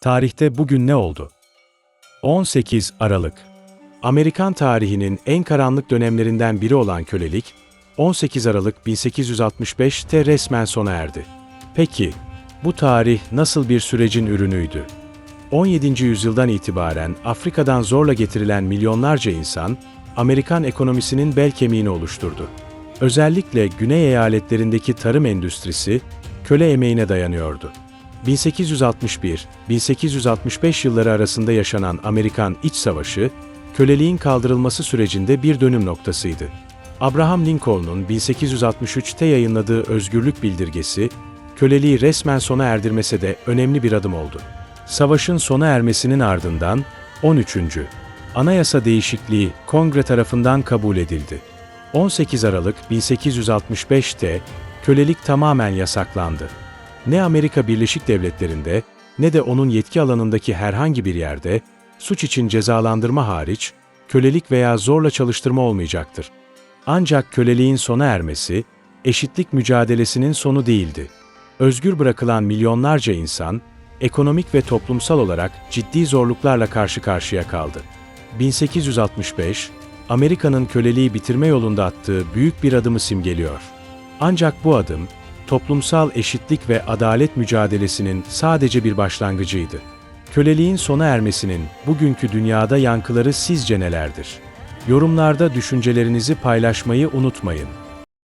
Tarihte bugün ne oldu? 18 Aralık Amerikan tarihinin en karanlık dönemlerinden biri olan kölelik, 18 Aralık 1865'te resmen sona erdi. Peki, bu tarih nasıl bir sürecin ürünüydü? 17. yüzyıldan itibaren Afrika'dan zorla getirilen milyonlarca insan, Amerikan ekonomisinin bel kemiğini oluşturdu. Özellikle güney eyaletlerindeki tarım endüstrisi, köle emeğine dayanıyordu. 1861-1865 yılları arasında yaşanan Amerikan İç Savaşı, köleliğin kaldırılması sürecinde bir dönüm noktasıydı. Abraham Lincoln'un 1863'te yayınladığı özgürlük bildirgesi, köleliği resmen sona erdirmese de önemli bir adım oldu. Savaşın sona ermesinin ardından 13. Anayasa değişikliği Kongre tarafından kabul edildi. 18 Aralık 1865'te kölelik tamamen yasaklandı. Ne Amerika Birleşik Devletleri'nde ne de onun yetki alanındaki herhangi bir yerde suç için cezalandırma hariç kölelik veya zorla çalıştırma olmayacaktır. Ancak köleliğin sona ermesi eşitlik mücadelesinin sonu değildi. Özgür bırakılan milyonlarca insan ekonomik ve toplumsal olarak ciddi zorluklarla karşı karşıya kaldı. 1865 Amerika'nın köleliği bitirme yolunda attığı büyük bir adımı simgeliyor. Ancak bu adım toplumsal eşitlik ve adalet mücadelesinin sadece bir başlangıcıydı. Köleliğin sona ermesinin bugünkü dünyada yankıları sizce nelerdir? Yorumlarda düşüncelerinizi paylaşmayı unutmayın.